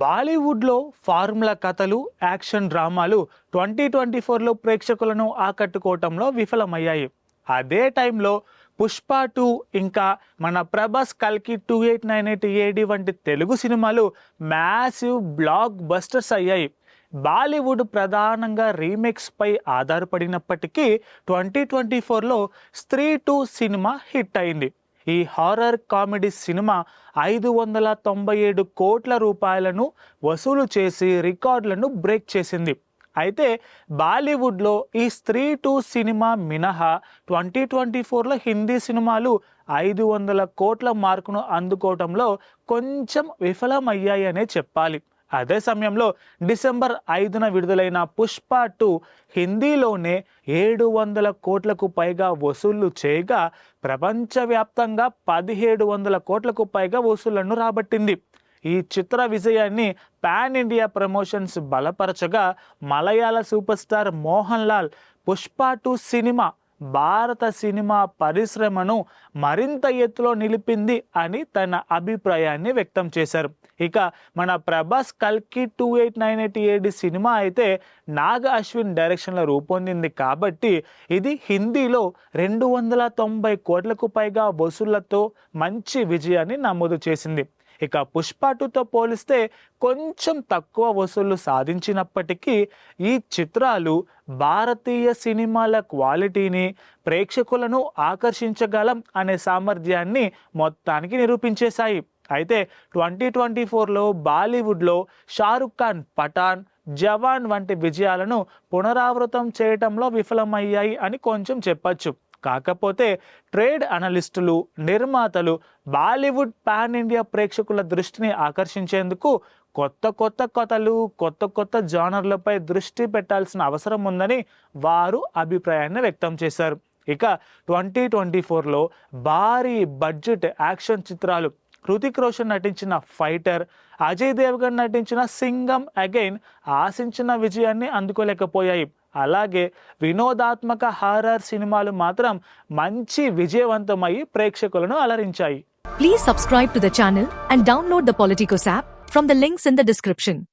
బాలీవుడ్లో ఫార్ములా కథలు యాక్షన్ డ్రామాలు ట్వంటీ ట్వంటీ ఫోర్లో ప్రేక్షకులను ఆకట్టుకోవటంలో విఫలమయ్యాయి. అదే టైంలో పుష్ప టూ ఇంకా మన ప్రభాస్ కల్కి two eight nine eight AD వంటి తెలుగు సినిమాలు మ్యాసివ్ బ్లాక్ బస్టర్స్ అయ్యాయి. బాలీవుడ్ ప్రధానంగా రీమేక్స్ పై ఆధారపడినప్పటికీ ట్వంటీ ట్వంటీ ఫోర్లో స్త్రీ టూ సినిమా హిట్ అయింది. ఈ హారర్ కామెడీ సినిమా ఐదు వందల తొంభై ఏడు కోట్ల రూపాయలను వసూలు చేసి రికార్డులను బ్రేక్ చేసింది. అయితే బాలీవుడ్లో ఈ స్త్రీ టూ సినిమా మినహా ట్వంటీ ట్వంటీ ఫోర్లో హిందీ సినిమాలు ఐదు వందల కోట్ల మార్కును అందుకోవటంలో కొంచెం విఫలమయ్యాయనే చెప్పాలి. అదే సమయంలో డిసెంబర్ ఐదున విడుదలైన పుష్ప టూ హిందీలోనే ఏడు వందల కోట్లకు పైగా వసూళ్ళు చేయగా ప్రపంచవ్యాప్తంగా పదిహేడు వందల కోట్లకు పైగా వసూళ్ళను రాబట్టింది. ఈ చిత్ర విజయాన్ని pan India promotions బలపరచగా Malayala super star Mohan Lal Pushpa two cinema భారత సినిమా పరిశ్రమను మరింత ఎత్తులో నిలిపింది అని తన అభిప్రాయాన్ని వ్యక్తం చేశారు. ఇక మన ప్రభాస్ కల్కి two eight nine eight AD cinema అయితే నాగ అశ్విన్ డైరెక్షన్లో రూపొందింది కాబట్టి ఇది హిందీలో రెండు వందల తొంభై కోట్లకు పైగా వసూళ్ళతో మంచి విజయాన్ని నమోదు చేసింది. ఇక పుష్ప టూతో పోలిస్తే కొంచెం తక్కువ వసూళ్ళు సాధించినప్పటికీ ఈ చిత్రాలు భారతీయ సినిమాల క్వాలిటీని ప్రేక్షకులను ఆకర్షించగలం అనే సామర్థ్యాన్ని మొత్తానికి నిరూపించేశాయి. అయితే ట్వంటీ ట్వంటీ ఫోర్లో బాలీవుడ్లో షారుఖ్ ఖాన్ పఠాన్ జవాన్ వంటి విజయాలను పునరావృతం చేయటంలో విఫలమయ్యాయి అని కొంచెం చెప్పచ్చు. కాకపోతే ట్రేడ్ అనలిస్టులు నిర్మాతలు బాలీవుడ్ పాన్ ఇండియా ప్రేక్షకుల దృష్టిని ఆకర్షించేందుకు కొత్త కొత్త కథలు కొత్త కొత్త జానర్లపై దృష్టి పెట్టాల్సిన అవసరం ఉందని వారు అభిప్రాయాన్ని వ్యక్తం చేశారు. ఇక ట్వంటీ ట్వంటీ ఫోర్లో భారీ బడ్జెట్ యాక్షన్ చిత్రాలు హృతిక్ రోషన్ నటించిన ఫైటర్ అజయ్ దేవగన్ నటించిన సింగం అగైన్ ఆశించిన విజయాన్ని అందుకోలేకపోయాయి. అలాగే వినోదాత్మక హారర్ సినిమాలు మాత్రం మంచి విజయవంతమై ప్రేక్షకులను అలరించాయి. Please subscribe to the and download the politicos app from the links in the description